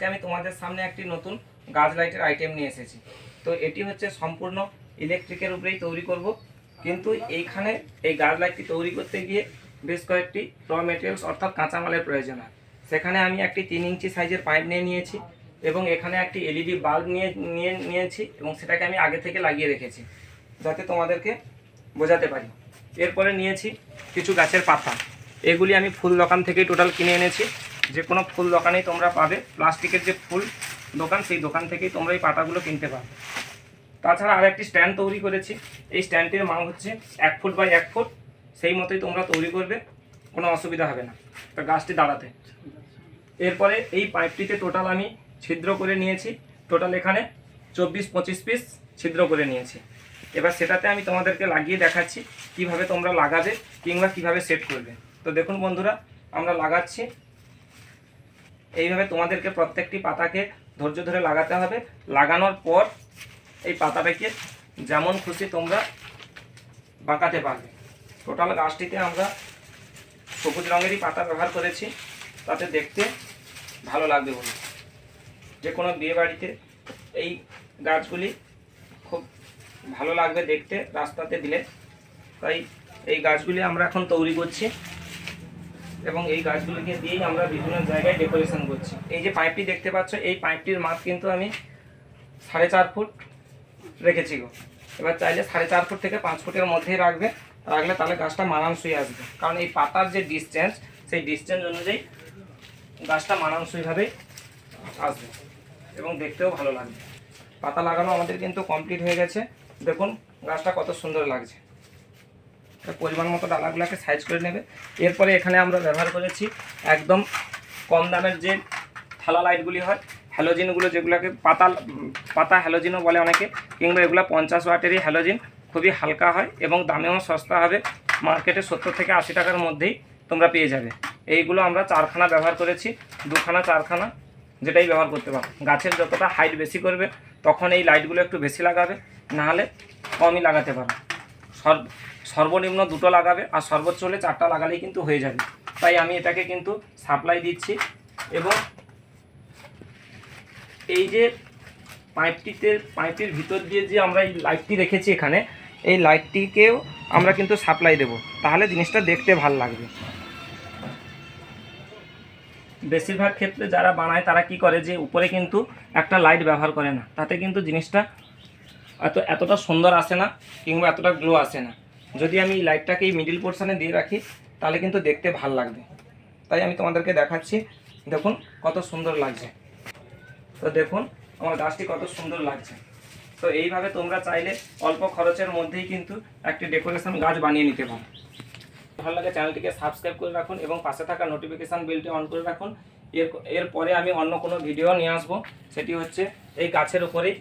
আজকে আমি তোমাদের সামনে একটি নতুন গাছ লাইটের আইটেম নিয়ে এসেছি। তো এটি হচ্ছে সম্পূর্ণ ইলেকট্রিকের উপরেই তৈরি করব। কিন্তু এইখানে এই গাছ লাইটটি তৈরি করতে গিয়ে বেশ কয়েকটি র মেটেরিয়ালস অর্থাৎ কাঁচামালের প্রয়োজন হয়। সেখানে আমি একটি তিন ইঞ্চি সাইজের পাইপ নিয়ে নিয়েছি এবং এখানে একটি এলইডি বাল্ব নিয়ে নিয়ে নিয়েছি এবং সেটাকে আমি আগে থেকে লাগিয়ে রেখেছি, যাতে তোমাদেরকে বোঝাতে পারি। এরপরে নিয়েছি কিছু গাছের পাতা। এগুলি আমি ফুল দোকান থেকেই টোটাল কিনে এনেছি। যে কোনো ফুল দোকানেই তোমরা পাবে। প্লাস্টিকের যে ফুল দোকান, সেই দোকান থেকেই তোমরা এই পাতাগুলো কিনতে পারবে। তাছাড়া আর একটি স্ট্যান্ড তৈরি করেছি। এই স্ট্যান্ডটির মান হচ্ছে এক ফুট বাই এক ফুট। সেই মতোই তোমরা তৈরি করবে, কোনো অসুবিধা হবে না। তো গাছটি দাঁড়াতে। এরপরে এই পাইপটিতে টোটাল আমি ছিদ্র করে নিয়েছি। টোটাল এখানে চব্বিশ পঁচিশ পিস ছিদ্র করে নিয়েছি। এবার সেটাতে আমি তোমাদেরকে লাগিয়ে দেখাচ্ছি কীভাবে তোমরা লাগাবে কিংবা কীভাবে সেট করবে। তো দেখুন বন্ধুরা, আমরা লাগাচ্ছি। এইভাবে তোমাদেরকে প্রত্যেকটি পাতাকে ধৈর্য ধরে লাগাতে হবে। লাগানোর পর এই পাতাটাকে যেমন খুশি তোমরা বাঁকাতে পারবে। টোটাল গাছটিতে আমরা সবুজ রঙেরই পাতা ব্যবহার করেছি। তাতে দেখতে ভালো লাগবে বলে। যে কোনো বিয়ে বাড়িতে এই গাছগুলি খুব ভালো লাগবে দেখতে, রাস্তাতে দিলে। তাই এই গাছগুলি আমরা এখন তৈরি করছি। এবং এই গাছগুলিকে দিয়েই আমরা বিভিন্ন জায়গায় ডেকোরেশন করছি। এই যে পাইপটি দেখতে পাচ্ছ, এই পাইপটির মাপ কিন্তু আমি সাড়ে চার ফুট রেখেছি গো। এবার চাইলে সাড়ে চার ফুট থেকে পাঁচ ফুটের মধ্যেই রাখবে। রাখলে তাহলে গাছটা মানানসই আসবে। কারণ এই পাতার যে ডিসটেন্স সেই ডিসটেন্স অনুযায়ী গাছটা মানানসইভাবেই আসবে এবং দেখতেও ভালো লাগবে। পাতা লাগানো আমাদের কিন্তু কমপ্লিট হয়ে গেছে। দেখুন, গাছটা কত সুন্দর লাগছে। পরিমাণ মতো ডালাগুলোকে সাইজ করে নেবে। এরপরে এখানে আমরা ব্যবহার করেছি একদম কম দামের যে থালা লাইটগুলি হয় হ্যালোজিনগুলো যেগুলোকে পাতা পাতা হ্যালোজিনও বলে অনেকে, কিংবা এগুলো পঞ্চাশ ওয়াটেরই হ্যালোজিন খুবই হালকা হয় এবং দামেও সস্তা হবে। মার্কেটে সত্তর থেকে আশি টাকার মধ্যেই তোমরা পেয়ে যাবে। এইগুলো আমরা চারখানা ব্যবহার করেছি, দুখানা, চারখানা যেটাই ব্যবহার করতে পারো। গাছের যতটা হাইট বেশি করবে, তখন এই লাইটগুলো একটু বেশি লাগাবে, নাহলে কমই লাগাতে পারো। সর্বনিম্ন দুটো লাগাবে আর সর্বোচ্চ হলে চারটা লাগালেই কিন্তু হয়ে যাবে। তাই আমি এটাকে কিন্তু সাপ্লাই দিচ্ছি এবং এই যে পাইপটিতে পাইপটির ভিতর দিয়ে যে আমরা এই লাইটটি রেখেছি এখানে, এই লাইটটিকেও আমরা কিন্তু সাপ্লাই দেব। তাহলে জিনিসটা দেখতে ভালো লাগবে। বেশিরভাগ ক্ষেত্রে যারা বানায় তারা কি করে যে উপরে কিন্তু একটা লাইট ব্যবহার করে না। তাতে কিন্তু জিনিসটা এত, এতটা সুন্দর আসে না কিংবা এতটা গ্লো আসে না। যদি আমি লাইটটাকে এই মিডিল পোর্শানে দিয়ে রাখি, তাহলে কিন্তু দেখতে ভালো লাগবে। তাই আমি তোমাদেরকে দেখাচ্ছি, দেখুন কত সুন্দর লাগছে। তো দেখুন, আমার গাছটি কত সুন্দর লাগছে। তো এইভাবে তোমরা চাইলে অল্প খরচের মধ্যেই কিন্তু একটি ডেকোরেশন গাছ বানিয়ে নিতে পারো। ভালো লাগে চ্যানেলটিকে সাবস্ক্রাইব করে রাখুন এবং পাশে থাকা নোটিফিকেশান বেলটি অন করে রাখুন। এর, এরপরে আমি অন্য কোনো ভিডিও নিয়ে আসব। সেটি হচ্ছে এই গাছের উপরেই